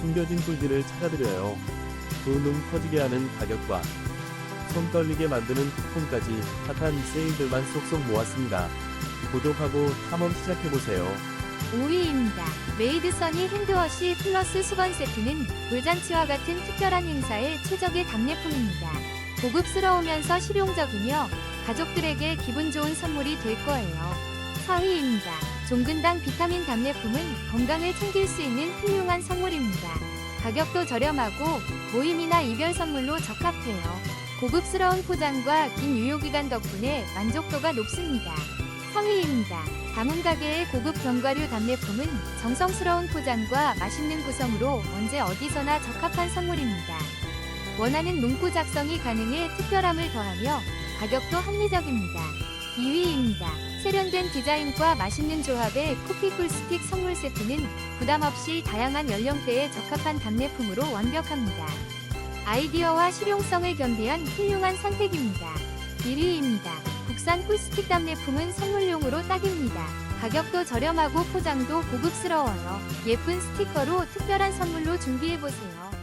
숨겨진 꿀들을 찾아드려요. 두눈 커지게 하는 가격과 손 떨리게 만드는 쿠폰까지 핫한 세일들만 쏙쏙 모았습니다. 구독하고 탐험 시작해보세요. 5위입니다. 메이드서니 핸드워시 플러스 수건 세트는 돌잔치와 같은 특별한 행사에 최적의 답례품입니다. 고급스러우면서 실용적이며 가족들에게 기분 좋은 선물이 될 거예요. 4위입니다. 종근당 비타민 답례품은 건강을 챙길 수 있는 훌륭한 선물입니다. 가격도 저렴하고 모임이나 이별 선물로 적합해요. 고급스러운 포장과 긴 유효기간 덕분에 만족도가 높습니다. 3위입니다. 다문 가게의 고급 견과류 답례품은 정성스러운 포장과 맛있는 구성으로 언제 어디서나 적합한 선물입니다. 원하는 문구 작성이 가능해 특별함을 더하며 가격도 합리적입니다. 2위입니다. 세련된 디자인과 맛있는 조합의 쿠키 꿀스틱 선물 세트는 부담 없이 다양한 연령대에 적합한 답례품으로 완벽합니다. 아이디어와 실용성을 겸비한 훌륭한 선택입니다. 1위입니다. 국산 꿀스틱 답례품은 선물용으로 딱입니다. 가격도 저렴하고 포장도 고급스러워요. 예쁜 스티커로 특별한 선물로 준비해보세요.